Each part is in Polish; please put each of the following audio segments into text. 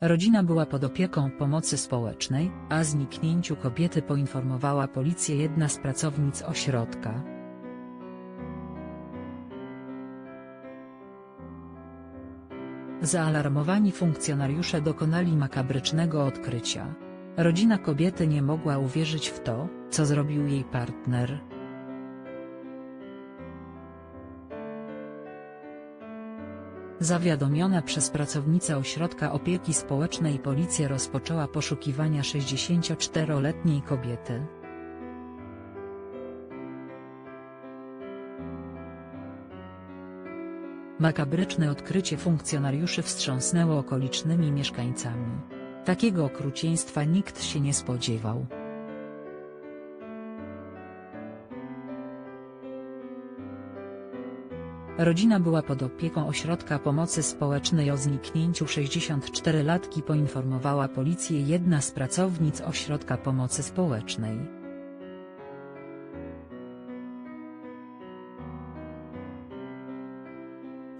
Rodzina była pod opieką pomocy społecznej, a zniknięciu kobiety poinformowała policję jedna z pracownic ośrodka. Zaalarmowani funkcjonariusze dokonali makabrycznego odkrycia. Rodzina kobiety nie mogła uwierzyć w to, co zrobił jej partner. Zawiadomiona przez pracownicę ośrodka opieki społecznej policja rozpoczęła poszukiwania 64-letniej kobiety. Makabryczne odkrycie funkcjonariuszy wstrząsnęło okolicznymi mieszkańcami. Takiego okrucieństwa nikt się nie spodziewał. Rodzina była pod opieką ośrodka pomocy społecznej o zniknięciu 64-latki poinformowała policję jedna z pracownic ośrodka pomocy społecznej.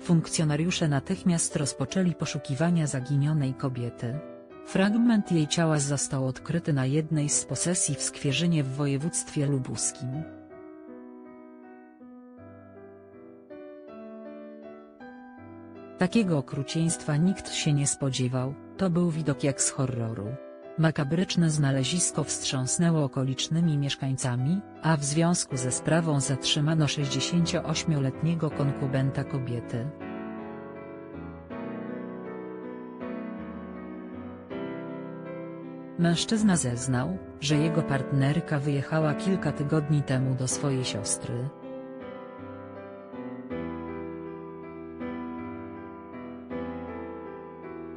Funkcjonariusze natychmiast rozpoczęli poszukiwania zaginionej kobiety. Fragment jej ciała został odkryty na jednej z posesji w Skwierzynie w województwie lubuskim. Takiego okrucieństwa nikt się nie spodziewał, to był widok jak z horroru. Makabryczne znalezisko wstrząsnęło okolicznymi mieszkańcami, a w związku ze sprawą zatrzymano 68-letniego konkubenta kobiety. Mężczyzna zeznał, że jego partnerka wyjechała kilka tygodni temu do swojej siostry.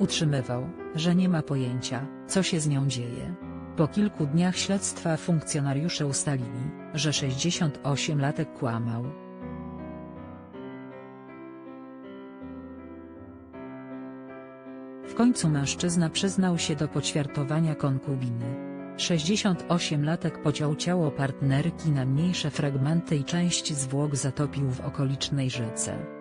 Utrzymywał, że nie ma pojęcia, co się z nią dzieje. Po kilku dniach śledztwa funkcjonariusze ustalili, że 68-latek kłamał. W końcu mężczyzna przyznał się do poćwiartowania konkubiny. 68-latek pociął ciało partnerki na mniejsze fragmenty i część zwłok zatopił w okolicznej rzece.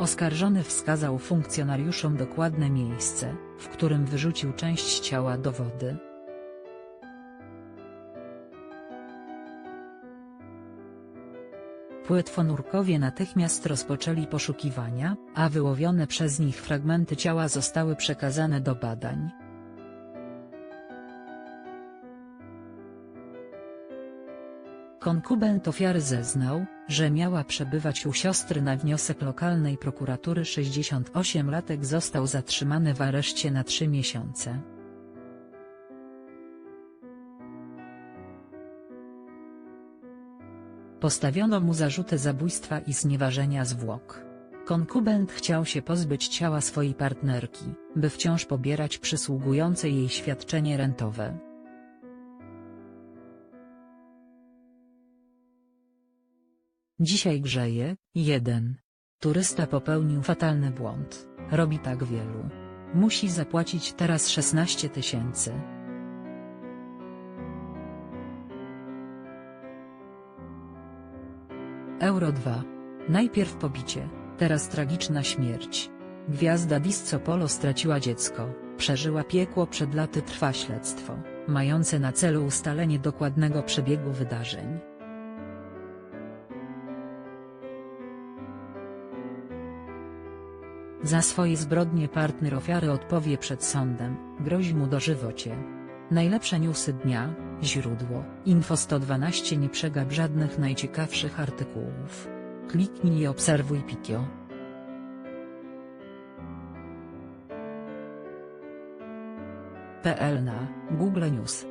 Oskarżony wskazał funkcjonariuszom dokładne miejsce, w którym wyrzucił część ciała do wody. Płetwonurkowie natychmiast rozpoczęli poszukiwania, a wyłowione przez nich fragmenty ciała zostały przekazane do badań. Konkubent ofiary zeznał, że miała przebywać u siostry na wniosek lokalnej prokuratury 68-latek został zatrzymany w areszcie na trzy miesiące. Postawiono mu zarzuty zabójstwa i znieważenia zwłok. Konkubent chciał się pozbyć ciała swojej partnerki, by wciąż pobierać przysługujące jej świadczenie rentowe. Dzisiaj grzeje, 1. Turysta popełnił fatalny błąd, robi tak wielu. Musi zapłacić teraz 16 tysięcy. Euro 2. Najpierw pobicie, teraz tragiczna śmierć. Gwiazda Disco Polo straciła dziecko, przeżyła piekło przed laty trwa śledztwo, mające na celu ustalenie dokładnego przebiegu wydarzeń. Za swoje zbrodnie partner ofiary odpowie przed sądem, grozi mu dożywocie. Najlepsze newsy dnia, źródło, Info 112 nie przegap żadnych najciekawszych artykułów. Kliknij i obserwuj Pikio. PL na Google News